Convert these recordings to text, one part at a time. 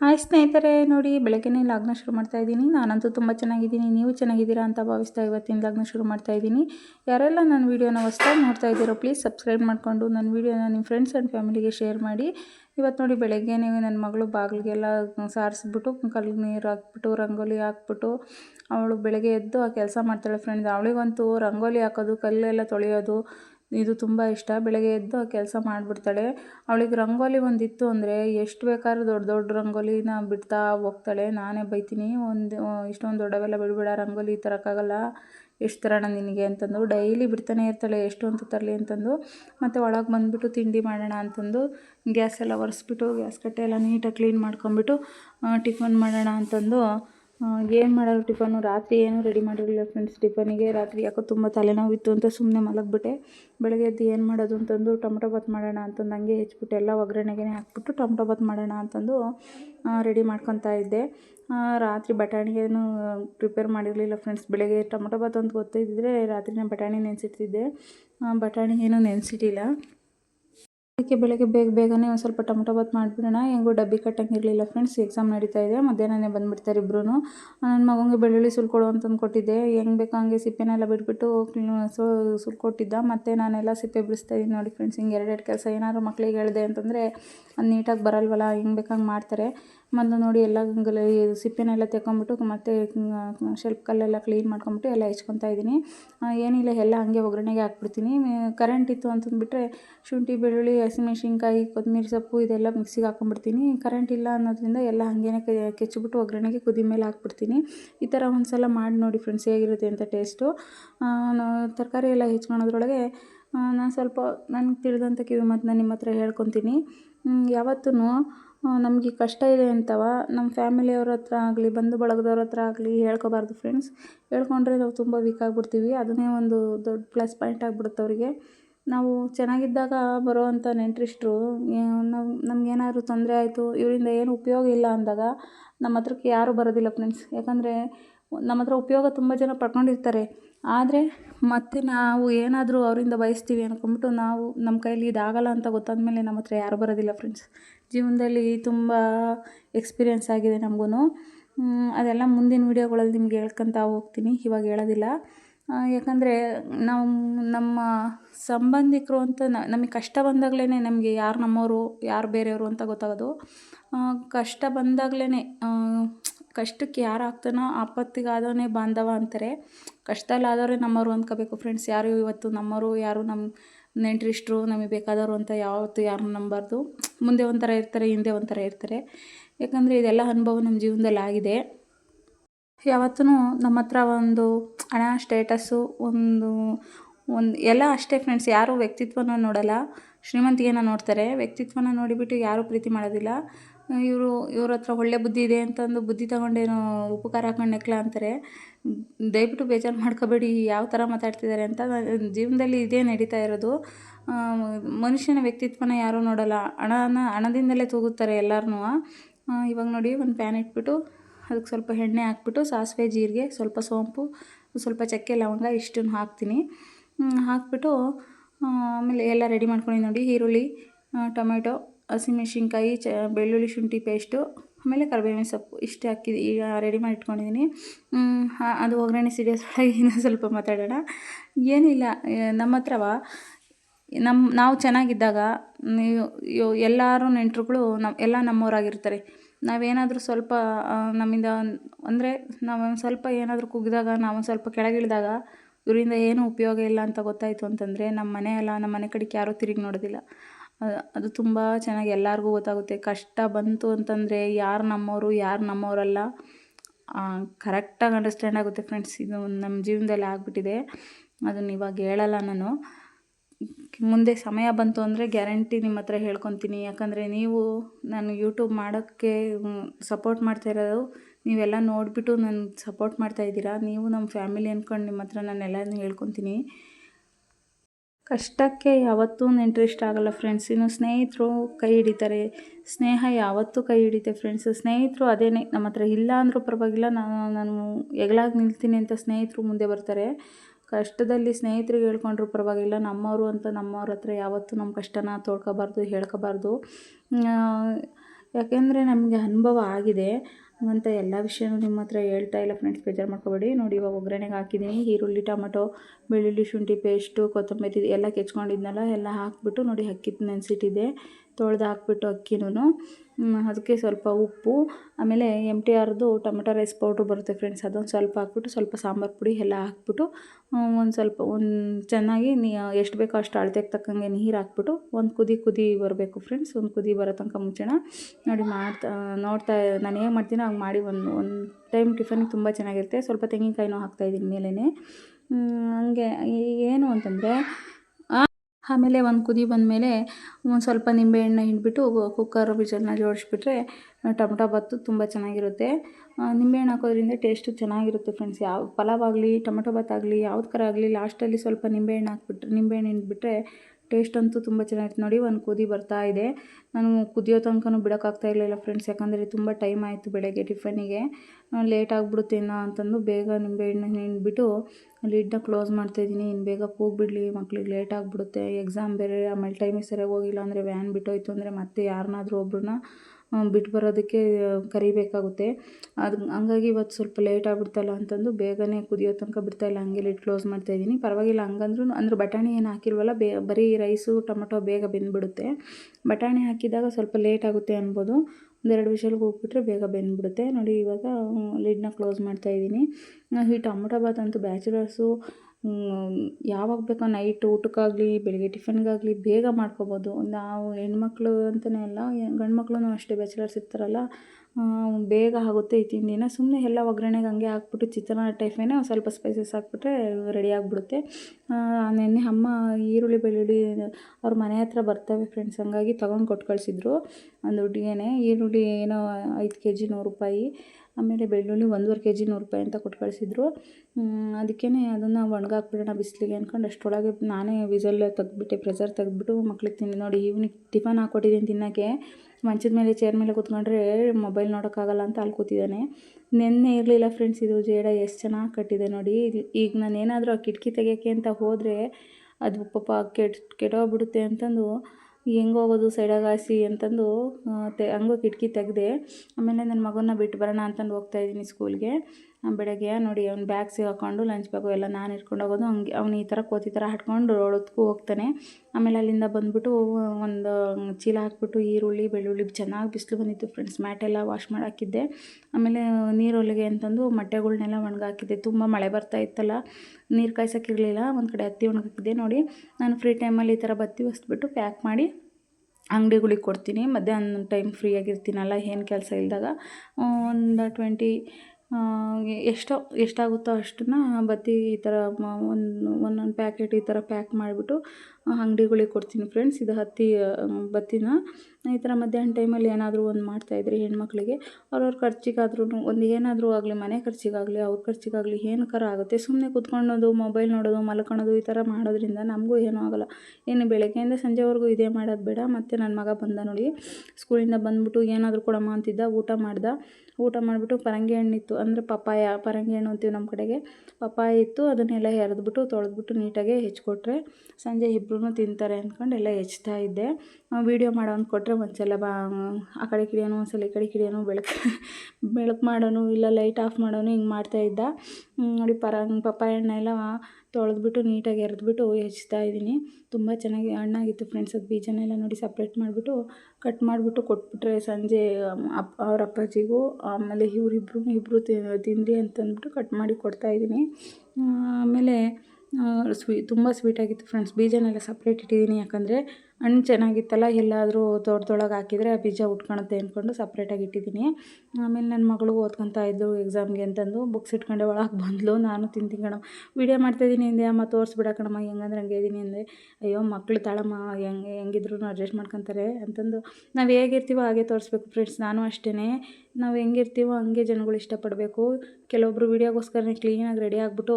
Hi ಸ್ನೇಹಿತರೆ, ನೋಡಿ ಬೆಳಗ್ಗೆನೇ ಲಗ್ನ ಶುರು ಮಾಡ್ತಾ ಇದ್ದೀನಿ. ನಾನಂತೂ ತುಂಬ ಚೆನ್ನಾಗಿದ್ದೀನಿ. ನೀವು ಚೆನ್ನಾಗಿದ್ದೀರಾ ಅಂತ ಭಾವಿಸ್ತಾ ಇವತ್ತಿನ ಲಗ್ನ ಶುರು ಮಾಡ್ತಾ ಇದ್ದೀನಿ. ಯಾರೆಲ್ಲ ನನ್ನ ವೀಡಿಯೋನ ಹೊಸ್ದಾಗಿ ನೋಡ್ತಾ ಇದ್ದೀರೋ ಪ್ಲೀಸ್ ಸಬ್ಸ್ಕ್ರೈಬ್ ಮಾಡಿಕೊಂಡು ನನ್ನ ವೀಡಿಯೋನ ನಿಮ್ಮ ಫ್ರೆಂಡ್ಸ್ ಆ್ಯಂಡ್ ಫ್ಯಾಮಿಲಿಗೆ ಶೇರ್ ಮಾಡಿ. ಇವತ್ತು ನೋಡಿ ಬೆಳಗ್ಗೆನೇ ನನ್ನ ಮಗಳು ಬಾಗಿಲಿಗೆಲ್ಲ ಸಾರಿಸ್ಬಿಟ್ಟು, ಕಲ್ಲು ನೀರು ಹಾಕ್ಬಿಟ್ಟು, ರಂಗೋಲಿ ಹಾಕ್ಬಿಟ್ಟು, ಅವಳು ಬೆಳಗ್ಗೆ ಎದ್ದು ಆ ಕೆಲಸ ಮಾಡ್ತಾಳೆ ಫ್ರೆಂಡ್ಸ್ ಅವಳಿಗಂತೂ ರಂಗೋಲಿ ಹಾಕೋದು, ಕಲ್ಲೆಲ್ಲ ತೊಳೆಯೋದು ಇದು ತುಂಬ ಇಷ್ಟ. ಬೆಳಗ್ಗೆ ಎದ್ದು ಆ ಕೆಲಸ ಮಾಡಿಬಿಡ್ತಾಳೆ. ಅವಳಿಗೆ ರಂಗೋಲಿ ಒಂದಿತ್ತು ಅಂದರೆ ಎಷ್ಟು ಬೇಕಾದ್ರೂ ದೊಡ್ಡ ದೊಡ್ಡ ರಂಗೋಲಿನ ಬಿಡ್ತಾ ಹೋಗ್ತಾಳೆ. ನಾನೇ ಬೈತೀನಿ, ಒಂದು ಇಷ್ಟೊಂದು ದೊಡ್ಡವೆಲ್ಲ ಬಿಡಬೇಡ, ರಂಗೋಲಿ ತರೋಕ್ಕಾಗಲ್ಲ ಎಷ್ಟು ತರೋಣ ನಿನಗೆ ಅಂತಂದು. ಡೈಲಿ ಬಿಡ್ತಾನೆ ಇರ್ತಾಳೆ, ಎಷ್ಟು ಅಂತ ತರಲಿ ಅಂತಂದು. ಮತ್ತು ಒಳಗೆ ಬಂದುಬಿಟ್ಟು ತಿಂಡಿ ಮಾಡೋಣ ಅಂತಂದು. ಗ್ಯಾಸ್ ಎಲ್ಲ ಒರೆಸ್ಬಿಟ್ಟು, ಗ್ಯಾಸ್ ಕಟ್ಟೆ ಎಲ್ಲ ನೀಟಾಗಿ ಕ್ಲೀನ್ ಮಾಡ್ಕೊಂಬಿಟ್ಟು ಟಿಫನ್ ಮಾಡೋಣ ಅಂತಂದು. ಏನು ಮಾಡೋದು ಟಿಫನು ರಾತ್ರಿ ಏನೂ ರೆಡಿ ಮಾಡಿರಲಿಲ್ಲ ಫ್ರೆಂಡ್ಸ್ ಟಿಫನಿಗೆ ರಾತ್ರಿ ಯಾಕೋ ತುಂಬ ತಲೆನೋವಿತ್ತು ಅಂತ ಸುಮ್ಮನೆ ಮಲಗಿಬಿಟ್ಟೆ. ಬೆಳಗ್ಗೆ ಎದ್ದು ಏನು ಮಾಡೋದು ಅಂತಂದು ಟೊಮೊಟೊ ಬಾತ್ ಮಾಡೋಣ ಅಂತಂದು ಹಂಗೆ ಹೆಚ್ಚಿಬಿಟ್ಟು ಎಲ್ಲ ಒಗ್ಗರಣೆಗೆ ಹಾಕ್ಬಿಟ್ಟು ಟೊಮೊಟೊ ಬಾತ್ ಮಾಡೋಣ ಅಂತಂದು ರೆಡಿ ಮಾಡ್ಕೊತಾ ಇದ್ದೆ. ರಾತ್ರಿ ಬಟಾಣಿಗೇನು ಪ್ರಿಪೇರ್ ಮಾಡಿರಲಿಲ್ಲ ಫ್ರೆಂಡ್ಸ್ ಬೆಳಗ್ಗೆ ಟೊಮೊಟೊ ಬಾತ್ ಅಂತ ಗೊತ್ತಿದ್ದರೆ ರಾತ್ರಿನೇ ಬಟಾಣಿ ನೆನೆಸಿಟ್ಟಿದ್ದೆ ಬಟಾಣಿ ಏನೂ ನೆನೆಸಿಟ್ಟಿಲ್ಲ ಅದಕ್ಕೆ ಬೆಳಗ್ಗೆ ಬೇಗ ಬೇಗನೆ ಒಂದು ಸ್ವಲ್ಪ ಟೊಮೊಟೊ ಬಾತ್ ಮಾಡಿಬಿಡೋಣ. ಹೆಂಗೂ ಡಬ್ಬಿ ಕಟ್ಟಂಗಿರಲಿಲ್ಲ ಫ್ರೆಂಡ್ಸ್ ಎಕ್ಸಾಮ್ ನಡೀತಾ ಇದೆ. ಮಧ್ಯಾಹ್ನನೇ ಬಂದುಬಿಡ್ತಾರೆ ಇಬ್ಬರೂ ನನ್ನ ಮಗನಿಗೆ ಬೆಳ್ಳುಳ್ಳಿ ಸುಲ್ಕೊಡು ಅಂತಂದು ಕೊಟ್ಟಿದ್ದೆ. ಹೆಂಗೆ ಬೇಕೋ ಹಂಗೆ ಸಿಪ್ಪೆನೆಲ್ಲ ಬಿಟ್ಬಿಟ್ಟು ಸುಲ್ಕೊಟ್ಟಿದ್ದ ಮತ್ತು ನಾನೆಲ್ಲ ಸಿಪ್ಪೆ ಬಿಡಿಸ್ತಾ ಇದ್ದೀನಿ ನೋಡಿ ಫ್ರೆಂಡ್ಸ್ ಹಿಂಗೆ ಎರಡೆರಡು ಕೆಲಸ ಏನಾದ್ರು ಮಕ್ಕಳಿಗೆ ಹೇಳಿದೆ ಅಂತಂದರೆ ಅದು ನೀಟಾಗಿ ಬರಲ್ವಲ್ಲ, ಹೆಂಗೆ ಬೇಕಂಗೆ ಮಾಡ್ತಾರೆ. ಮೊದಲು ನೋಡಿ ಎಲ್ಲ ಸಿಪ್ಪೆನೆಲ್ಲ ತೆಕ್ಕೊಂಬಿಟ್ಟು ಮತ್ತು ಶೆಲ್ಫ್ ಕಲ್ಲೆಲ್ಲ ಕ್ಲೀನ್ ಮಾಡ್ಕೊಂಬಿಟ್ಟು ಎಲ್ಲ ಹೆಚ್ಕೊತಾ ಇದ್ದೀನಿ. ಏನಿಲ್ಲ, ಎಲ್ಲ ಹಾಗೆ ಒಗ್ಗರಣೆಗೆ ಹಾಕ್ಬಿಡ್ತೀನಿ. ಕರೆಂಟ್ ಇತ್ತು ಅಂತಂದುಬಿಟ್ರೆ ಶುಂಠಿ, ಬೆಳ್ಳುಳ್ಳಿ, ಹಸಿಮೆಣ್ಸಿನ್ಕಾಯಿ ಕೊತ್ತಂಬರಿ ಸೊಪ್ಪು ಇದೆಲ್ಲ ಮಿಕ್ಸಿಗೆ ಹಾಕೊಂಡ್ಬಿಡ್ತೀನಿ ಕರೆಂಟ್ ಇಲ್ಲ ಅನ್ನೋದ್ರಿಂದ ಎಲ್ಲ ಹಾಗೇನೆ ಕೆಚ್ಚಿಬಿಟ್ಟು ಒಗ್ಗರಣೆಗೆ ಕುದಿ ಮೇಲೆ ಹಾಕ್ಬಿಡ್ತೀನಿ. ಈ ಥರ ಒಂದು ಸಲ ಮಾಡಿ ನೋಡಿ ಫ್ರೆಂಡ್ಸ್ ಹೇಗಿರುತ್ತೆ ಅಂತ ಟೇಸ್ಟು ತರಕಾರಿ ಎಲ್ಲ ಹೆಚ್ಕೊಳೋದ್ರೊಳಗೆ ನಾನು ಸ್ವಲ್ಪ, ನನಗೆ ತಿಳಿದಂಥ ಕಿವಿ ಮತ್ತು ನಾನು ನಿಮ್ಮ ಹತ್ರ ಹೇಳ್ಕೊತೀನಿ ಯಾವತ್ತೂ ನಮಗೆ ಕಷ್ಟ ಇದೆ ಅಂತವ. ನಮ್ಮ ಫ್ಯಾಮಿಲಿಯವ್ರ ಹತ್ರ ಆಗಲಿ, ಬಂಧು ಬಳಗದವ್ರ ಹತ್ರ ಆಗಲಿ ಹೇಳ್ಕೊಬಾರ್ದು ಫ್ರೆಂಡ್ಸ್ ಹೇಳ್ಕೊಂಡ್ರೆ ನಾವು ತುಂಬ ವೀಕ್ ಆಗಿಬಿಡ್ತೀವಿ. ಅದನ್ನೇ ಒಂದು ದೊಡ್ಡ ಪ್ಲಸ್ ಪಾಯಿಂಟ್ ಆಗಿಬಿಡುತ್ತೆ ಅವರಿಗೆ. ನಾವು ಚೆನ್ನಾಗಿದ್ದಾಗ ಬರೋವಂಥ ನೆಂಟ್ರಿಷ್ಟರು ನಾವು ನಮಗೇನಾದ್ರು ತೊಂದರೆ ಆಯಿತು, ಇವರಿಂದ ಏನು ಉಪಯೋಗ ಇಲ್ಲ ಅಂದಾಗ ನಮ್ಮ ಹತ್ರಕ್ಕೆ ಯಾರೂ ಬರೋದಿಲ್ಲ ಫ್ರೆಂಡ್ಸ್ ಯಾಕಂದರೆ ನಮ್ಮ ಹತ್ರ ಉಪಯೋಗ ತುಂಬ ಜನ ಪಡ್ಕೊಂಡಿರ್ತಾರೆ. ಆದರೆ ಮತ್ತೆ ನಾವು ಏನಾದರೂ ಅವರಿಂದ ಬಯಸ್ತೀವಿ ಅಂದ್ಕೊಂಬಿಟ್ಟು ನಾವು ನಮ್ಮ ಕೈಲಿ ಇದಾಗಲ್ಲ ಅಂತ ಗೊತ್ತಾದ ಮೇಲೆ ನಮ್ಮ ಹತ್ರ ಯಾರೂ ಬರೋದಿಲ್ಲ ಫ್ರೆಂಡ್ಸ್ ಜೀವನದಲ್ಲಿ ತುಂಬ ಎಕ್ಸ್ಪೀರಿಯೆನ್ಸ್ ಆಗಿದೆ ನಮಗೂ ಅದೆಲ್ಲ ಮುಂದಿನ ವೀಡಿಯೋಗಳಲ್ಲಿ ನಿಮ್ಗೆ ಹೇಳ್ಕೊತಾ ಹೋಗ್ತೀನಿ. ಇವಾಗ ಹೇಳೋದಿಲ್ಲ. ಯಾಕಂದರೆ ನಾವು ನಮ್ಮ ಸಂಬಂಧಿಕರು ಅಂತ ನಮಗೆ ಕಷ್ಟ ಬಂದಾಗಲೇ ನಮಗೆ ಯಾರು ನಮ್ಮವರು ಯಾರು ಬೇರೆಯವರು ಅಂತ ಗೊತ್ತಾಗೋದು. ಕಷ್ಟ ಬಂದಾಗಲೇ ಕಷ್ಟಕ್ಕೆ ಯಾರು ಆಗ್ತಾನೋ ಆಪತ್ತಿಗಾದವನೇ ಬಾಂಧವ ಅಂತಾರೆ. ಕಷ್ಟದಲ್ಲಾದವರೇ ನಮ್ಮವರು ಅಂದ್ಕೋಬೇಕು. ಫ್ರೆಂಡ್ಸ್ ಯಾರು ಇವತ್ತು ನಮ್ಮವರು ಯಾರು ನಮ್ಮ ನೆಂಟ್ರಿಷ್ಟರು ನಮಗೆ ಬೇಕಾದವರು ಅಂತ ಯಾವತ್ತು ಯಾರನ್ನ ನಂಬಾರ್ದು. ಮುಂದೆ ಒಂಥರ ಇರ್ತಾರೆ, ಹಿಂದೆ ಒಂಥರ ಇರ್ತಾರೆ. ಯಾಕಂದರೆ ಇದೆಲ್ಲ ಅನುಭವ ನಮ್ಮ ಜೀವನದಲ್ಲಿ ಆಗಿದೆ. ಯಾವತ್ತೂ ನಮ್ಮ ಹತ್ರ ಒಂದು ಹಣ, ಸ್ಟೇಟಸ್ಸು, ಒಂದು ಒಂದು ಎಲ್ಲ ಅಷ್ಟೇ ಫ್ರೆಂಡ್ಸ್ ಯಾರೂ ವ್ಯಕ್ತಿತ್ವನ ನೋಡಲ್ಲ. ಶ್ರೀಮಂತಿಗೆನ ನೋಡ್ತಾರೆ. ವ್ಯಕ್ತಿತ್ವನ ನೋಡಿಬಿಟ್ಟು ಯಾರೂ ಪ್ರೀತಿ ಮಾಡೋದಿಲ್ಲ. ಇವರು ಇವ್ರ ಹತ್ರ ಒಳ್ಳೆ ಬುದ್ಧಿ ಇದೆ ಅಂತಂದು ಬುದ್ಧಿ ತಗೊಂಡೇನೋ ಉಪಕಾರ ಹಾಕೊಂಡು ನೆಕ್ಲ ಅಂತಾರೆ. ದಯವಿಟ್ಟು ಬೇಜಾರು ಮಾಡ್ಕೋಬೇಡಿ, ಯಾವ ಥರ ಮಾತಾಡ್ತಿದ್ದಾರೆ ಅಂತ. ಜೀವನದಲ್ಲಿ ಇದೇ ನಡೀತಾ ಇರೋದು. ಮನುಷ್ಯನ ವ್ಯಕ್ತಿತ್ವನ ಯಾರೂ ನೋಡಲ್ಲ. ಹಣನ, ಹಣದಿಂದಲೇ ತೂಗುತ್ತಾರೆ ಎಲ್ಲರೂ ಇವಾಗ ನೋಡಿ ಒಂದು ಪ್ಯಾನ್ ಇಟ್ಬಿಟ್ಟು ಅದಕ್ಕೆ ಸ್ವಲ್ಪ ಎಣ್ಣೆ ಹಾಕ್ಬಿಟ್ಟು ಸಾಸಿವೆ, ಜೀರಿಗೆ, ಸ್ವಲ್ಪ ಸೋಂಪು, ಸ್ವಲ್ಪ ಚಕ್ಕೆ, ಲವಂಗ ಇಷ್ಟನ್ನು ಹಾಕ್ತೀನಿ. ಹಾಕ್ಬಿಟ್ಟು ಆಮೇಲೆ ಎಲ್ಲ ರೆಡಿ ಮಾಡ್ಕೊಂಡಿದ್ದೀನಿ ನೋಡಿ ಈರುಳ್ಳಿ ಟೊಮೆಟೊ ಹಸಿಮೆಣ್ಸಿನ್ಕಾಯಿ, ಚ, ಬೆಳ್ಳುಳ್ಳಿ ಶುಂಠಿ ಪೇಸ್ಟು ಆಮೇಲೆ ಕರಿಬೇವಿನ ಸೊಪ್ಪು ಇಷ್ಟೇ ಹಾಕಿ ಈಗ ರೆಡಿ ಮಾಡಿ ಇಟ್ಕೊಂಡಿದ್ದೀನಿ ಅದು ಒಗ್ಗರಣೆ ಆಗಿ ಇನ್ನೂ ಸ್ವಲ್ಪ ಮಾತಾಡೋಣ. ಏನಿಲ್ಲ ನಮ್ಮ ಹತ್ರವ ನಮ್ಮ ನಾವು ಚೆನ್ನಾಗಿದ್ದಾಗ ನೀವು ಎಲ್ಲರೂ ನೆಂಟರುಗಳು ನಮ್ಮ ಎಲ್ಲ ನಮ್ಮವರಾಗಿರ್ತಾರೆ. ನಾವೇನಾದರೂ ಸ್ವಲ್ಪ ನಮ್ಮಿಂದ ಅಂದರೆ ನಾವೊಂದು ಸ್ವಲ್ಪ ಏನಾದರೂ ಕುಗ್ಗಿದಾಗ ನಾವೊಂದು ಸ್ವಲ್ಪ ಕೆಳಗಿಳಿದಾಗ ಇವರಿಂದ ಏನೂ ಉಪಯೋಗ ಇಲ್ಲ ಅಂತ ಗೊತ್ತಾಯಿತು ಅಂತಂದರೆ ನಮ್ಮ ಮನೆ ಅಲ್ಲ ನಮ್ಮ ಮನೆ ಕಡೆಗೆ ಯಾರೂ ತಿರುಗಿ ನೋಡೋದಿಲ್ಲ. ಅದು ತುಂಬ ಚೆನ್ನಾಗಿ ಎಲ್ಲರಿಗೂ ಗೊತ್ತಾಗುತ್ತೆ. ಕಷ್ಟ ಬಂತು ಅಂತಂದರೆ ಯಾರು ನಮ್ಮವರು ಯಾರು ನಮ್ಮವರಲ್ಲ ಕರೆಕ್ಟಾಗಿ ಅಂಡರ್ಸ್ಟ್ಯಾಂಡ್ ಆಗುತ್ತೆ ಫ್ರೆಂಡ್ಸ್ ಇದು ನಮ್ಮ ಜೀವನದಲ್ಲಿ ಆಗಿಬಿಟ್ಟಿದೆ. ಅದನ್ನು ಇವಾಗ ಹೇಳಲ್ಲ ನಾನು. ಮುಂದೆ ಸಮಯ ಬಂತು ಅಂದರೆ ಗ್ಯಾರಂಟಿ ನಿಮ್ಮ ಹತ್ರ ಹೇಳ್ಕೊತೀನಿ. ಯಾಕಂದರೆ ನೀವು ನಾನು ಯೂಟ್ಯೂಬ್ ಮಾಡೋಕ್ಕೆ ಸಪೋರ್ಟ್ ಮಾಡ್ತಾ ಇರೋದು, ನೀವೆಲ್ಲ ನೋಡಿಬಿಟ್ಟು ನನ್ಗೆ ಸಪೋರ್ಟ್ ಮಾಡ್ತಾ ಇದ್ದೀರಾ. ನೀವು ನಮ್ಮ ಫ್ಯಾಮಿಲಿ ಅಂದ್ಕೊಂಡು ನಿಮ್ಮ ಹತ್ರ ನಾನು ಎಲ್ಲನೂ ಹೇಳ್ಕೊತೀನಿ. ಕಷ್ಟಕ್ಕೆ ಯಾವತ್ತೂ ನೆಂಟ್ರಿಷ್ಟ ಆಗಲ್ಲ ಫ್ರೆಂಡ್ಸ್ ಇನ್ನು ಸ್ನೇಹಿತರು ಕೈ ಹಿಡಿತಾರೆ. ಸ್ನೇಹ ಯಾವತ್ತೂ ಕೈ ಹಿಡಿತೆ ಫ್ರೆಂಡ್ಸ್ ಸ್ನೇಹಿತರು ಅದೇನೆ ನಮ್ಮ ಹತ್ರ ಇಲ್ಲ ಅಂದರೂ ಪರವಾಗಿಲ್ಲ. ನಾನು ನಾನು ಎಗಲಾಗಿ ನಿಲ್ತೀನಿ ಅಂತ ಸ್ನೇಹಿತರು ಮುಂದೆ ಬರ್ತಾರೆ. ಕಷ್ಟದಲ್ಲಿ ಸ್ನೇಹಿತರಿಗೆ ಹೇಳ್ಕೊಂಡ್ರು ಪರವಾಗಿಲ್ಲ. ನಮ್ಮವರು ಅಂತ ನಮ್ಮವ್ರ ಹತ್ರ ಯಾವತ್ತೂ ನಮ್ಮ ಕಷ್ಟನ ತೋಡ್ಕೋಬಾರ್ದು ಹೇಳ್ಕೋಬಾರ್ದು. ಯಾಕೆಂದರೆ ನಮಗೆ ಅನುಭವ ಆಗಿದೆ. ಅಂತ ಎಲ್ಲ ವಿಷಯನೂ ನಿಮ್ಮ ಹತ್ರ ಹೇಳ್ತಾ ಇಲ್ಲ ಫ್ರೆಂಡ್ಸ್ ಬೇಜಾರು ಮಾಡ್ಕೋಬೇಡಿ. ನೋಡಿ ಇವಾಗ ಒಗ್ಗರಣೆಗೆ ಹಾಕಿದ್ದೀನಿ ಈರುಳ್ಳಿ, ಟೊಮಟೊ, ಬೆಳ್ಳುಳ್ಳಿ, ಶುಂಠಿ ಪೇಸ್ಟು ಕೊತ್ತಂಬರಿ ಎಲ್ಲ ಕೆಚ್ಕೊಂಡಿದ್ನಲ್ಲ, ಎಲ್ಲ ಹಾಕಿಬಿಟ್ಟು ನೋಡಿ ಅಕ್ಕಿ ನೆನೆಸಿಟ್ಟಿದ್ದೆ ತೊಳೆದು ಹಾಕ್ಬಿಟ್ಟು ಅಕ್ಕಿನೂ ಅದಕ್ಕೆ ಸ್ವಲ್ಪ ಉಪ್ಪು, ಆಮೇಲೆ ಎಂ ಟಿ ಆರ್ದು ಟೊಮೆಟೊ ರೈಸ್ ಪೌಡ್ರ್ ಬರುತ್ತೆ ಫ್ರೆಂಡ್ಸ್ ಅದೊಂದು ಸ್ವಲ್ಪ ಹಾಕ್ಬಿಟ್ಟು, ಸ್ವಲ್ಪ ಸಾಂಬಾರು ಪುಡಿ ಎಲ್ಲ ಹಾಕ್ಬಿಟ್ಟು ಒಂದು ಸ್ವಲ್ಪ, ಒಂದು ಚೆನ್ನಾಗಿ ನೀ, ಎಷ್ಟು ಬೇಕೋ ಅಷ್ಟು ಅಳತೆಗೆ ತಕ್ಕಂಗೆ ನೀರು ಹಾಕ್ಬಿಟ್ಟು, ಒಂದು ಕುದಿ ಕುದಿ ಬರಬೇಕು ಫ್ರೆಂಡ್ಸ್ ಒಂದು ಕುದಿ ಬರೋ ತನಕ ಮುಂಚೆಣ ನೋಡಿ ಮಾಡ್ತಾ, ನೋಡ್ತಾ, ನಾನು ಹೇಗೆ ಮಾಡ್ತೀನೋ ಹಾಗೆ ಮಾಡಿ ಒಂದು ಒಂದು ಟೈಮ್ ಟಿಫನ್ಗೆ ತುಂಬ ಚೆನ್ನಾಗಿರುತ್ತೆ. ಸ್ವಲ್ಪ ತೆಂಗಿನಕಾಯಿನೂ ಹಾಕ್ತಾಯಿದ್ದೀನಿ ಮೇಲೇ ಹಂಗೆ ಏನು ಅಂತಂದರೆ ಆಮೇಲೆ ಒಂದು ಕುದಿ ಬಂದಮೇಲೆ ಒಂದು ಸ್ವಲ್ಪ ನಿಂಬೆಹಣ್ಣು ಹಿಂಡ್ಬಿಟ್ಟು ಕುಕ್ಕರ್ ವಿಷಲ್ನ ಜೋಡಿಸ್ಬಿಟ್ರೆ ಟೊಮೊಟೊ ಬಾತು ತುಂಬ ಚೆನ್ನಾಗಿರುತ್ತೆ. ನಿಂಬೆಹಣ್ಣು ಹಾಕೋದ್ರಿಂದ ಟೇಸ್ಟು ಚೆನ್ನಾಗಿರುತ್ತೆ ಫ್ರೆಂಡ್ಸ್. ಯಾವ ಪಲಾವ್ ಆಗಲಿ ಟೊಮೊಟೊ ಬಾತ್ ಆಗಲಿ ಥರ ಆಗಲಿ, ಲಾಸ್ಟಲ್ಲಿ ಸ್ವಲ್ಪ ನಿಂಬೆಹಣ್ಣು ಹಾಕ್ಬಿಟ್ರೆ ನಿಂಬೆಹಣ್ಣು ಹಿಂಡ್ಬಿಟ್ರೆ ಟೇಸ್ಟ್ ಅಂತೂ ತುಂಬ ಚೆನ್ನಾಗಿತ್ತು ನೋಡಿ, ಒಂದು ಕುದಿ ಬರ್ತಾ ಇದೆ. ನಾನು ಕುದಿಯೋ ತನಕನೂ ಬಿಡೋಕ್ಕಾಗ್ತಾ ಇರಲಿಲ್ಲ ಫ್ರೆಂಡ್ಸ್. ಯಾಕಂದರೆ ತುಂಬ ಟೈಮ್ ಆಯಿತು ಬೆಳಗ್ಗೆ ಟಿಫನಿಗೆ ಲೇಟ್ ಆಗಿಬಿಡುತ್ತೇನೋ ಅಂತಂದು ಬೇಗ ನಿಂಬೆ ಹಣ್ಣು ಹಿಂಡ್ಬಿಟ್ಟು ಲಿಡ್ನ ಕ್ಲೋಸ್ ಮಾಡ್ತಾಯಿದ್ದೀನಿ ಇನ್ನು ಬೇಗ ಹೋಗ್ಬಿಡ್ಲಿ ಮಕ್ಳಿಗೆ ಲೇಟ್ ಆಗಿಬಿಡುತ್ತೆ. ಎಕ್ಸಾಮ್ ಬೇರೆ, ಆಮೇಲೆ ಟೈಮಿಗೆ ಸರಿಯಾಗಿ ಹೋಗಿಲ್ಲ ಅಂದರೆ ವ್ಯಾನ್ ಬಿಟ್ಟೋಯ್ತು ಅಂದರೆ ಮತ್ತೆ ಯಾರನ್ನಾದ್ರೂ ಒಬ್ರನ್ನ ಬಿಟ್ಟು ಬರೋದಕ್ಕೆ ಕರಿಬೇಕಾಗುತ್ತೆ. ಅದು, ಹಂಗಾಗಿ ಇವತ್ತು ಸ್ವಲ್ಪ ಲೇಟ್ ಆಗ್ಬಿಡ್ತಲ್ಲ ಅಂತಂದು ಬೇಗನೆ ಕುದಿಯೋ ತನಕ ಬಿಡ್ತಾಯಿಲ್ಲ ಹಂಗೆ ಲಿಡ್ ಕ್ಲೋಸ್ ಮಾಡ್ತಾಯಿದ್ದೀನಿ ಪರವಾಗಿಲ್ಲ, ಹಂಗಂದ್ರೂ, ಅಂದ್ರೆ ಬಟಾಣಿ ಏನು ಹಾಕಿಲ್ವಲ್ಲ, ಬೇ, ಬರೀ ರೈಸು ಟೊಮೊಟೊ ಬೇಗ ಬೆಂದುಬಿಡುತ್ತೆ. ಬಟಾಣಿ ಹಾಕಿದಾಗ ಸ್ವಲ್ಪ ಲೇಟ್ ಆಗುತ್ತೆ ಅನ್ಬೋದು. ಒಂದೆರಡು ವಿಷಲ್ಗೆ ಹೋಗ್ಬಿಟ್ರೆ ಬೇಗ ಬೆಂದ್ಬಿಡುತ್ತೆ. ನೋಡಿ, ಇವಾಗ ಲಿಡ್ನ ಕ್ಲೋಸ್ ಮಾಡ್ತಾಯಿದ್ದೀನಿ ಈ ಟೊಮೊಟೊ ಬಾತ್ ಅಂತೂ ಬ್ಯಾಚುಲರ್ಸು ಯಾವಾಗ ಬೇಕೋ ನೈಟ್ ಊಟಕ್ಕಾಗಲಿ, ಬೆಳಿಗ್ಗೆ ಟಿಫನ್ಗಾಗಲಿ ಬೇಗ ಮಾಡ್ಕೊಬೋದು. ನಾವು ಹೆಣ್ಮಕ್ಳು ಅಂತಲೇ ಅಲ್ಲ ಗಂಡು ಮಕ್ಳೂ ಅಷ್ಟೇ ಬ್ಯಾಚುಲರ್ಸ್ ಇರ್ತಾರಲ್ಲ ಬೇಗ ಆಗುತ್ತೆ ಈ ತಿಂಡಿನ. ಸುಮ್ಮನೆ ಎಲ್ಲ ಒಗ್ಗರಣೆಗೆ ಹಂಗೆ ಹಾಕ್ಬಿಟ್ಟು ಚಿತ್ರಾನ್ನ ಟೈಪೇನೆ ಸ್ವಲ್ಪ ಸ್ಪೈಸಸ್ ಹಾಕ್ಬಿಟ್ರೆ ರೆಡಿ ಆಗಿಬಿಡುತ್ತೆ. ನೆನ್ನೆ ಅಮ್ಮ ಈರುಳ್ಳಿ ಬೆಳ್ಳುಳ್ಳಿ ಅವ್ರ ಮನೆ ಹತ್ರ ಬರ್ತವೆ ಫ್ರೆಂಡ್ಸ್ ಹಂಗಾಗಿ ತೊಗೊಂಡು ಕೊಟ್ಟು ಕಳಿಸಿದ್ರು. ಒಂದು ದುಡ್ಡಿಗೆ ಈರುಳ್ಳಿ ಏನೋ ಐದು ಕೆ ಜಿ ನೂರು ರೂಪಾಯಿ. ಆಮೇಲೆ ಬೆಳ್ಳುಳ್ಳಿ ಒಂದೂವರೆ ಕೆ ಜಿ ನೂರು ರೂಪಾಯಿ ಅಂತ ಕೊಟ್ಟು ಕಳಿಸಿದ್ರು. ಅದಕ್ಕೇ ಅದನ್ನು ಒಣಗಾಕ್ಬಿಡೋಣ ಬಿಸಿಲಿಗೆ ಅಂದ್ಕೊಂಡು ಅಷ್ಟರೊಳಗೆ ನಾನೇ ವಿಸಲ್ ತೆಗ್ದುಬಿಟ್ಟೆ ಪ್ರೆಸರ್ ತೆಗೆದ್ಬಿಟ್ಟು ಮಕ್ಳಿಗೆ ತಿನ್ನಿ ನೋಡಿ ಈವ್ನಿಂಗ್ ಟಿಫನ್ ಹಾಕ್ಕೊಟ್ಟಿದ್ದೀನಿ ತಿನ್ನೋಕ್ಕೆ. ಮಂಚದ ಮೇಲೆ ಚೇರ್ ಮೇಲೆ ಕೂತ್ಕೊಂಡ್ರೆ ಮೊಬೈಲ್ ನೋಡೋಕ್ಕಾಗಲ್ಲ ಅಂತ ಅಲ್ಲಿ ಕೂತಿದ್ದಾನೆ. ನೆನ್ನೆ ಇರಲಿಲ್ಲ ಫ್ರೆಂಡ್ಸ್ ಇದು, ಜೇಡ ಎಷ್ಟು ಚೆನ್ನಾಗಿ ಕಟ್ಟಿದೆ ನೋಡಿ. ಈಗ ನಾನು ಏನಾದರೂ ಆ ಕಿಟಕಿ ತೆಗಿಯೋಕ್ಕೆ ಅಂತ ಹೋದರೆ ಅದು ಪಾಪ ಕೆಟ್ಟು ಕೆಟ್ಟೋಗ್ಬಿಡುತ್ತೆ ಅಂತಂದು ಹೋಗೋದು ಸೈಡಾಗಿ ಹಾಸಿ ಅಂತಂದು ತೆ, ಹಂಗೂ ಕಿಟಕಿ ತೆಗೆದೆ, ಆಮೇಲೆ ನನ್ನ ಮಗನ್ನ ಬಿಟ್ಟು ಬರೋಣ ಅಂತಂದು ಹೋಗ್ತಾಯಿದ್ದೀನಿ ಸ್ಕೂಲ್ಗೆ ಬೆಳಗ್ಗೆ ನೋಡಿ ಅವ್ನು ಬ್ಯಾಗ್ ಹಾಕ್ಕೊಂಡು ಲಂಚ್ ಬ್ಯಾಗು ಎಲ್ಲ ನಾನು ಇಟ್ಕೊಂಡು ಹೋಗೋದು. ಹಂಗೆ ಅವ್ನು ಈ ಥರ ಕೋತಿ ಥರ ಹಾಟ್ಕೊಂಡು ರೋಡೊತ್ಗೂ ಹೋಗ್ತಾನೆ. ಆಮೇಲೆ ಅಲ್ಲಿಂದ ಬಂದುಬಿಟ್ಟು ಒಂದು ಚೀಲ ಹಾಕ್ಬಿಟ್ಟು ಈರುಳ್ಳಿ, ಬೆಳ್ಳುಳ್ಳಿ ಚೆನ್ನಾಗಿ ಬಿಸಿಲು ಬಂದಿತ್ತು ಫ್ರೆಂಡ್ಸ್ ಮ್ಯಾಟೆಲ್ಲ ವಾಶ್ ಮಾಡಿ ಹಾಕಿದ್ದೆ. ಆಮೇಲೆ ನೀರೊಳಗೆ ಅಂತಂದು ಮೊಟ್ಟೆಗಳ್ನೆಲ್ಲ ಒಣಗಾಕಿದ್ದೆ. ತುಂಬ ಮಳೆ ಬರ್ತಾ ಇತ್ತಲ್ಲ, ನೀರು ಕಾಯ್ಸೋಕ್ಕಿರಲಿಲ್ಲ, ಒಂದು ಕಡೆ ಹತ್ತಿ ಒಣಗಾಕಿದ್ದೆ. ನೋಡಿ, ನಾನು ಫ್ರೀ ಟೈಮಲ್ಲಿ ಈ ಥರ ಬತ್ತಿ ಹೊಸ್ಬಿಟ್ಟು ಪ್ಯಾಕ್ ಮಾಡಿ ಅಂಗಡಿಗಳಿಗೆ ಕೊಡ್ತೀನಿ. ಮಧ್ಯಾಹ್ನ ಟೈಮ್ ಫ್ರೀಯಾಗಿರ್ತೀನಲ್ಲ ಏನು ಕೆಲಸ ಇಲ್ಲದಾಗ ಒಂದು ಟ್ವೆಂಟಿ ಎಷ್ಟೋ ಎಷ್ಟಾಗುತ್ತೋ ಅಷ್ಟನ್ನು ಬತ್ತಿ ಈ ಥರ ಒಂದು ಒಂದೊಂದು ಪ್ಯಾಕೆಟ್ ಈ ಥರ ಪ್ಯಾಕ್ ಮಾಡಿಬಿಟ್ಟು ಅಂಗಡಿಗಳಿಗೆ ಕೊಡ್ತೀನಿ ಫ್ರೆಂಡ್ಸ್ ಇದು ಹತ್ತಿ ಬತ್ತಿನ. ಈ ಥರ ಮಧ್ಯಾಹ್ನ ಟೈಮಲ್ಲಿ ಏನಾದರೂ ಒಂದು ಮಾಡ್ತಾಯಿದ್ರೆ ಹೆಣ್ಮಕ್ಳಿಗೆ, ಅವ್ರವ್ರ ಖರ್ಚಿಗಾದ್ರೂ, ಒಂದು ಏನಾದರೂ ಆಗಲಿ, ಮನೆ ಖರ್ಚಿಗಾಗಲಿ, ಅವ್ರ ಖರ್ಚಿಗಾಗಲಿ ಏನಕ್ಕಾರ ಆಗುತ್ತೆ. ಸುಮ್ಮನೆ ಕುತ್ಕೊಳ್ಳೋದು ಮೊಬೈಲ್ ನೋಡೋದು, ಮಲ್ಕೊಳೋದು, ಈ ಥರ ಮಾಡೋದ್ರಿಂದ ನಮಗೂ ಏನೂ ಆಗೋಲ್ಲ. ಏನು ಬೆಳಗ್ಗೆಯಿಂದ ಸಂಜೆವರೆಗೂ ಇದೇ ಮಾಡೋದು ಬೇಡ. ಮತ್ತು ನನ್ನ ಮಗ ಬಂದ ನೋಡಿ ಸ್ಕೂಲಿಂದ ಬಂದುಬಿಟ್ಟು ಏನಾದರೂ ಕೊಡಮ್ಮ ಅಂತಿದ್ದ, ಊಟ ಮಾಡ್ದೆ. ಊಟ ಮಾಡಿಬಿಟ್ಟು ಪರಂಗಿ ಹಣ್ಣಿತ್ತು. ಅಂದರೆ ಪಪ್ಪಾಯ, ಪರಂಗಿ ಹಣ್ಣು ಅಂತೀವಿ ನಮ್ಮ ಕಡೆಗೆ. ಪಪ್ಪಾಯ ಇತ್ತು, ಅದನ್ನೆಲ್ಲ ಎರೆದ್ಬಿಟ್ಟು, ತೊಳೆದ್ಬಿಟ್ಟು ನೀಟಾಗಿ ಹೆಚ್ಚಿಕೊಟ್ರೆ ಸಂಜೆ ಇಬ್ಬರೂ ತಿಂತಾರೆ ಅಂದ್ಕೊಂಡು ಎಲ್ಲ ಹೆಚ್ತಾ ಇದ್ದೆ. ವೀಡಿಯೋ ಮಾಡೋ ಅಂತ ಕೊಟ್ಟರೆ ಒಂದ್ಸಲ ಬಾ, ಆ ಕಡೆ ಕಿಡಿಯೋನು, ಒಂದ್ಸಲ ಈ ಕಡೆ ಕಿಡಿಯೋನು, ಬೆಳಕು ಬೆಳಕು ಮಾಡೋನು, ಇಲ್ಲ ಲೈಟ್ ಆಫ್ ಮಾಡೋನು ಹಿಂಗೆ ಮಾಡ್ತಾಯಿದ್ದ ನೋಡಿ ಪರಂಗ ಪಪ್ಪಾಯ ಹಣ್ಣೆಲ್ಲ ತೊಳೆದ್ಬಿಟ್ಟು ನೀಟಾಗಿ ಎರೆದ್ಬಿಟ್ಟು ಹೆಚ್ತಾ ಇದ್ದೀನಿ. ತುಂಬ ಚೆನ್ನಾಗಿ ಹಣ್ಣಾಗಿತ್ತು ಫ್ರೆಂಡ್ಸ್ ಅದು ಬೀಜನೆಲ್ಲ ನೋಡಿ ಸಪ್ರೇಟ್ ಮಾಡಿಬಿಟ್ಟು ಕಟ್ ಮಾಡಿಬಿಟ್ಟು ಕೊಟ್ಬಿಟ್ರೆ ಸಂಜೆ ಅಪ್ಪ ಅವ್ರ ಅಪ್ಪಾಜಿಗೂ, ಆಮೇಲೆ ಇವರಿಬ್ರು ಇಬ್ಬರು ತಿಂದ್ರಿ ಅಂತಂದ್ಬಿಟ್ಟು ಕಟ್ ಮಾಡಿ ಕೊಡ್ತಾಯಿದ್ದೀನಿ ಆಮೇಲೆ ಸ್ವೀ ತುಂಬ ಸ್ವೀಟಾಗಿತ್ತು ಫ್ರೆಂಡ್ಸ್ ಬೀಜನೆಲ್ಲ ಸಪ್ರೇಟ್ ಇಟ್ಟಿದ್ದೀನಿ. ಯಾಕಂದರೆ ಹಣ್ಣು ಚೆನ್ನಾಗಿತ್ತಲ್ಲ, ಎಲ್ಲಾದರೂ ತೋಟದೊಳಗೆ ಹಾಕಿದರೆ ಆ ಬೀಜ ಉಟ್ಕೊಳುತ್ತೆ ಅಂದ್ಕೊಂಡು ಸಪ್ರೇಟಾಗಿ ಇಟ್ಟಿದ್ದೀನಿ. ಆಮೇಲೆ ನನ್ನ ಮಗಳು ಓದ್ಕೊತಾ ಇದ್ದು ಎಕ್ಸಾಮ್ಗೆ ಅಂತಂದು ಬುಕ್ಸ್ ಇಟ್ಕೊಂಡೆ ಒಳಗೆ ಬಂದಳು ನಾನು ತಿಂತೀನಿ ಕಣಮ್ಮ ವೀಡಿಯೋ ಮಾಡ್ತಾಯಿದ್ದೀನಿ ಹಿಂದೆ ಅಮ್ಮ ತೋರಿಸ್ಬಿಡ ಕಣಮ್ಮ, ಹೆಂಗಂದ್ರೆ ಹಂಗೆ ಇದ್ದೀನಿ ಅಂದೆ. ಅಯ್ಯೋ, ಮಕ್ಳು ತಾಳಮ್ಮ, ಹೆಂಗೆ ಹೆಂಗಿದ್ರು ಅಡ್ಜಸ್ಟ್ ಮಾಡ್ಕೊತಾರೆ. ಅಂತಂದು, ನಾವು ಹೇಗಿರ್ತೀವೋ ಹಾಗೆ ತೋರಿಸ್ಬೇಕು ಫ್ರೆಂಡ್ಸ್ ನಾನು ಅಷ್ಟೇ ನಾವು ಹೆಂಗಿರ್ತೀವೋ ಹಂಗೆ ಜನಗಳು ಇಷ್ಟಪಡಬೇಕು. ಕೆಲವೊಬ್ಬರು ವೀಡಿಯೋಗೋಸ್ಕರನೇ ಕ್ಲೀನಾಗಿ ರೆಡಿ ಆಗಿಬಿಟ್ಟು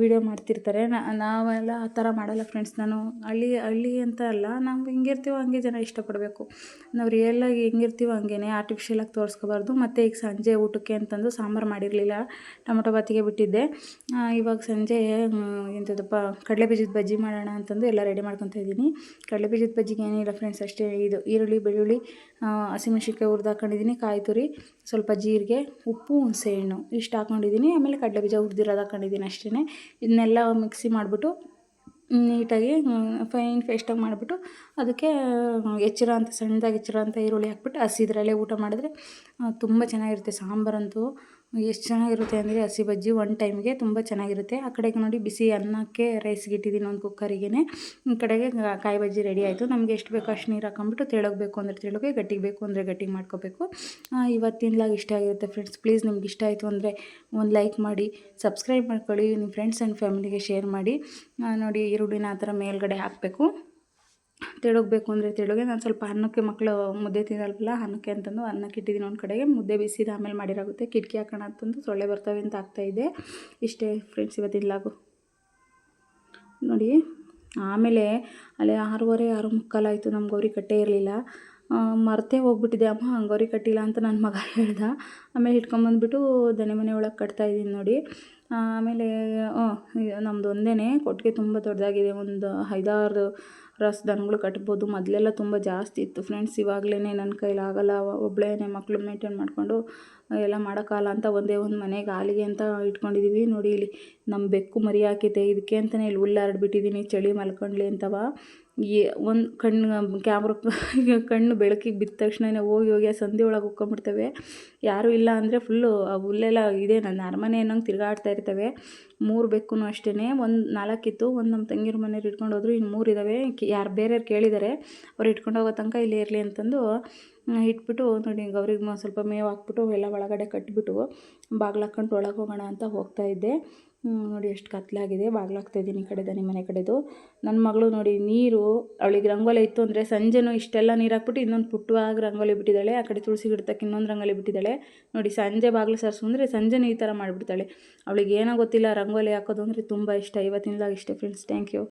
ವೀಡಿಯೋ ಮಾಡ್ತಿರ್ತಾರೆ. ನಾವೆಲ್ಲ ಆ ಥರ ಮಾಡೋಲ್ಲ ಫ್ರೆಂಡ್ಸ್ ನಾನು ಹಳ್ಳಿ ಹಳ್ಳಿ ಅಂತ ಅಲ್ಲ, ನಾವು ಹೆಂಗಿರ್ತೀವೋ ಹಂಗೆ ಜನ ಇಷ್ಟಪಡಬೇಕು. ನಾವು ರಿಯಲಾಗಿ ಹೆಂಗಿರ್ತೀವೋ ಹಂಗೇ ಆರ್ಟಿಫಿಷಿಯಲಾಗಿ ತೋರಿಸ್ಕೋಬಾರ್ದು. ಮತ್ತು ಈಗ ಸಂಜೆ ಊಟಕ್ಕೆ ಅಂತಂದು ಸಾಂಬಾರು ಮಾಡಿರಲಿಲ್ಲ, ಟೊಮೊಟೊ ಬಾತಿಗೆ ಬಿಟ್ಟಿದ್ದೆ. ಇವಾಗ ಸಂಜೆ ಎಂಥದಪ್ಪ ಕಡಲೆ ಬೀಜದ ಬಜ್ಜಿ ಮಾಡೋಣ ಅಂತಂದು ಎಲ್ಲ ರೆಡಿ ಮಾಡ್ಕೊತಾ ಇದ್ದೀನಿ. ಕಡಲೆ ಬೀಜದ ಬಜ್ಜಿಗೆ ಏನಿಲ್ಲ ಫ್ರೆಂಡ್ಸ್ ಅಷ್ಟೇ ಇದು ಈರುಳ್ಳಿ, ಬೆಳ್ಳುಳ್ಳಿ ಹಸಿಮೆಣ್ಸಿನ್ಕಾಯಿ ಹುರಿದು ಹಾಕೊಂಡಿದ್ದೀನಿ, ಕಾಯಿ ತುರಿ, ಸ್ವಲ್ಪ ಜೀರಿಗೆ, ಉಪ್ಪು ಹುಣಸೆಹಣ್ಣು ಇಷ್ಟು ಹಾಕೊಂಡಿದ್ದೀನಿ. ಆಮೇಲೆ ಕಡಲೆ ಬೀಜ ಹುರಿದಿರೋದು ಹಾಕೊಂಡಿದ್ದೀನಿ ಅಷ್ಟೇ ಇದನ್ನೆಲ್ಲ ಮಿಕ್ಸಿ ಮಾಡಿಬಿಟ್ಟು ನೀಟಾಗಿ ಫೈನ್ ಪೇಸ್ಟಾಗಿ ಮಾಡಿಬಿಟ್ಟು ಅದಕ್ಕೆ ಹೆಚ್ಚಿರೋ ಅಂಥ ಸಣ್ಣದಾಗಿ ಹೆಚ್ಚಿರೋ ಅಂಥ ಈರುಳ್ಳಿ ಹಾಕ್ಬಿಟ್ಟು ಹಸಿದ್ರಲ್ಲೇ ಊಟ ಮಾಡಿದ್ರೆ ತುಂಬ ಚೆನ್ನಾಗಿರುತ್ತೆ ಸಾಂಬಾರಂತೂ. ಎಷ್ಟು ಚೆನ್ನಾಗಿರುತ್ತೆ ಅಂದರೆ ಹಸಿ ಬಜ್ಜಿ ಒನ್ ಟೈಮ್ಗೆ ತುಂಬ ಚೆನ್ನಾಗಿರುತ್ತೆ. ಆ ಕಡೆಗೆ ನೋಡಿ ಬಿಸಿ ಅನ್ನಕ್ಕೆ ರೈಸ್ಗೆ ಇಟ್ಟಿದ್ದೀನಿ ಒಂದು ಕುಕ್ಕರಿಗೆ ಈ ಕಡೆಗೆ ಕಾಯಿ ಬಜ್ಜಿ ರೆಡಿ ಆಯಿತು. ನಮಗೆ ಎಷ್ಟು ಬೇಕೋ ಅಷ್ಟು ನೀರು ಹಾಕೊಂಬಿಟ್ಟು ತೆಳಗಬೇಕು ಅಂದರೆ ತೆಳಗೆ ಗಟ್ಟಿಗೆ ಬೇಕು ಅಂದರೆ ಗಟ್ಟಿಗೆ ಮಾಡ್ಕೋಬೇಕು. ಆ, ಇವತ್ತಿನ ಲಾಗ್ ಇಷ್ಟ ಆಗಿರುತ್ತೆ ಫ್ರೆಂಡ್ಸ್ ಪ್ಲೀಸ್ ನಿಮ್ಗೆ ಇಷ್ಟ ಆಯಿತು ಅಂದರೆ ಒಂದು ಲೈಕ್ ಮಾಡಿ ಸಬ್ಸ್ಕ್ರೈಬ್ ಮಾಡ್ಕೊಳ್ಳಿ ನಿಮ್ಮ ಫ್ರೆಂಡ್ಸ್ ಆ್ಯಂಡ್ ಫ್ಯಾಮಿಲಿಗೆ ಶೇರ್ ಮಾಡಿ. ನೋಡಿ ಈರುಳ್ಳಿನ ಆ ಥರ ಮೇಲ್ಗಡೆ ಹಾಕಬೇಕು. ತೆಳುಗಬೇಕು ಅಂದರೆ ತೆಳುಗೆ. ನಾನು ಸ್ವಲ್ಪ ಅನ್ನಕ್ಕೆ ಮಕ್ಕಳು ಮುದ್ದೆ ತಿನ್ನಲ್ವಲ್ಲ, ಅನ್ನಕ್ಕೆ ಅಂತಂದು ಅನ್ನಕ್ಕೆ ಇಟ್ಟಿದ್ದೀನಿ ಒಂದು ಕಡೆಗೆ. ಮುದ್ದೆ ಬಿಸಿದ ಆಮೇಲೆ ಮಾಡಿರಾಗುತ್ತೆ. ಕಿಟಕಿ ಹಾಕೋಣ ಅಂತಂದು ಸೊಳ್ಳೆ ಬರ್ತವೆ ಅಂತ ಆಗ್ತಾಯಿದೆ ಇಷ್ಟೇ ಫ್ರೆಂಡ್ಸ್ ಇವತ್ತಿನ ಲಾಗು. ನೋಡಿ, ಆಮೇಲೆ ಅಲ್ಲಿ ಆರೂವರೆ, ಆರು ಮುಕ್ಕಾಲಾಯಿತು ನಮ್ಮ ಗೌರಿ ಕಟ್ಟೇ ಇರಲಿಲ್ಲ. ಮರ್ತೆ ಹೋಗ್ಬಿಟ್ಟಿದೆ. ಅಮ್ಮ ಗೌರಿ ಕಟ್ಟಿಲ್ಲ ಅಂತ ನನ್ನ ಮಗ ಹೇಳ್ದ. ಆಮೇಲೆ ಇಟ್ಕೊಂಬಂದ್ಬಿಟ್ಟು ದನೆ ಮನೆ ಒಳಗೆ ಕಟ್ತಾ ಇದ್ದೀನಿ ನೋಡಿ. ಆಮೇಲೆ ನಮ್ಮದು ಒಂದೇ ಕೊಟ್ಟಿಗೆ ತುಂಬ ದೊಡ್ಡದಾಗಿದೆ ಒಂದು ಐದಾರು ರಸ್ ದನಗಳು ಕಟ್ಬೋದು. ಮೊದಲೆಲ್ಲ ತುಂಬ ಜಾಸ್ತಿ ಇತ್ತು. ಫ್ರೆಂಡ್ಸ್ ಇವಾಗಲೇ ನನ್ನ ಕೈಲಾಗಲ್ಲ. ಒಬ್ಬಳೇ ಮಕ್ಕಳು ಮೇಂಟೇನ್ ಮಾಡಿಕೊಂಡು ಎಲ್ಲ ಮಾಡೋಕ್ಕಾಗಲ್ಲ ಅಂತ ಒಂದೇ ಒಂದು ಮನೆಗೆ ಹಾಲಿಗೆ ಅಂತ ಇಟ್ಕೊಂಡಿದ್ದೀವಿ ನೋಡಿ ಇಲ್ಲಿ ನಮ್ಮ ಬೆಕ್ಕು ಮರಿ ಹಾಕಿದೆ. ಇದಕ್ಕೆ ಅಂತಲೇ ಇಲ್ಲಿ ಹುಲ್ಲು ಹರಡ್ಬಿಟ್ಟಿದ್ದೀನಿ ಚಳಿ ಮಲ್ಕೊಂಡ್ಲಿ ಅಂತವ. ಏ ಒಂದು ಕಣ್ಣು ಕ್ಯಾಮ್ರ ಕಣ್ಣು ಬೆಳಕಿಗೆ ಬಿದ್ದ ತಕ್ಷಣನೇ ಹೋಗಿ ಹೋಗಿ ಆ ಸಂಧಿ ಒಳಗೆ ಉಕ್ಕೊಂಬಿಡ್ತವೆ ಯಾರೂ ಇಲ್ಲ ಅಂದರೆ ಫುಲ್ಲು ಆ ಹುಲ್ಲೆಲ್ಲ ಇದೆ. ನನ್ನ ಅರಮನೆ ಅನ್ನೋಂಗೆ ತಿರುಗಾಡ್ತಾ ಇರ್ತವೆ. ಮೂರು ಬೆಕ್ಕೂ ಅಷ್ಟೇ ಒಂದು ನಾಲ್ಕಿತ್ತು. ಒಂದು ನಮ್ಮ ತಂಗಿರ ಮನೆಯವ್ರು ಇಟ್ಕೊಂಡು ಹೋದ್ರು. ಇನ್ನು ಮೂರು ಇದ್ದಾವೆ ಯಾರು ಬೇರೆಯವ್ರು ಕೇಳಿದ್ದಾರೆ ಅವ್ರು ಇಟ್ಕೊಂಡು ಹೋಗೋ ತನಕ ಇಲ್ಲೇ ಇರಲಿ ಅಂತಂದು ಇಟ್ಬಿಟ್ಟು ನೋಡಿ ಗೌರಿಗೆ ಸ್ವಲ್ಪ ಮೇವು ಹಾಕ್ಬಿಟ್ಟು ಎಲ್ಲ ಒಳಗಡೆ ಕಟ್ಬಿಟ್ಟು ಬಾಗ್ಲು ಹಾಕ್ಕೊಂಡು ಒಳಗೆ ಹೋಗೋಣ ಅಂತ ಹೋಗ್ತಾ ಇದ್ದೆ. ನೋಡಿ ಎಷ್ಟು ಕತ್ಲಾಗಿದೆ. ಬಾಗ್ಲು ಹಾಕ್ತಾ ಇದ್ದೀನಿ ಈ ಕಡೆ ದನಿ ಮನೆ ಕಡೆದು. ನನ್ನ ಮಗಳು ನೋಡಿ ನೀರು, ಅವಳಿಗೆ ರಂಗೋಲಿ ಇತ್ತು ಅಂದರೆ ಸಂಜೆನೂ ಇಷ್ಟೆಲ್ಲ ನೀರು ಹಾಕ್ಬಿಟ್ಟು ಇನ್ನೊಂದು ಪುಟ್ಟವಾಗಿ ರಂಗೋಲಿ ಬಿಟ್ಟಿದ್ದಾಳೆ. ಆ ಕಡೆ ತುಳಸಿ ಗಿಡತಕ್ಕೆ ಇನ್ನೊಂದು ರಂಗೋಲಿ ಬಿಟ್ಟಿದ್ದಾಳೆ. ನೋಡಿ ಸಂಜೆ ಬಾಗಿಲು ಸರ್ಸು ಅಂದರೆ ಸಂಜೆನೂ ಈ ಥರ ಮಾಡಿಬಿಡ್ತಾಳೆ. ಅವಳಿಗೆ ಏನೋ ಗೊತ್ತಿಲ್ಲ ರಂಗೋಲಿ ಹಾಕೋದು ಅಂದರೆ ತುಂಬ ಇಷ್ಟ. ಇವತ್ತಿನದಾಗ ಇಷ್ಟೇ ಫ್ರೆಂಡ್ಸ್ ಥ್ಯಾಂಕ್ ಯು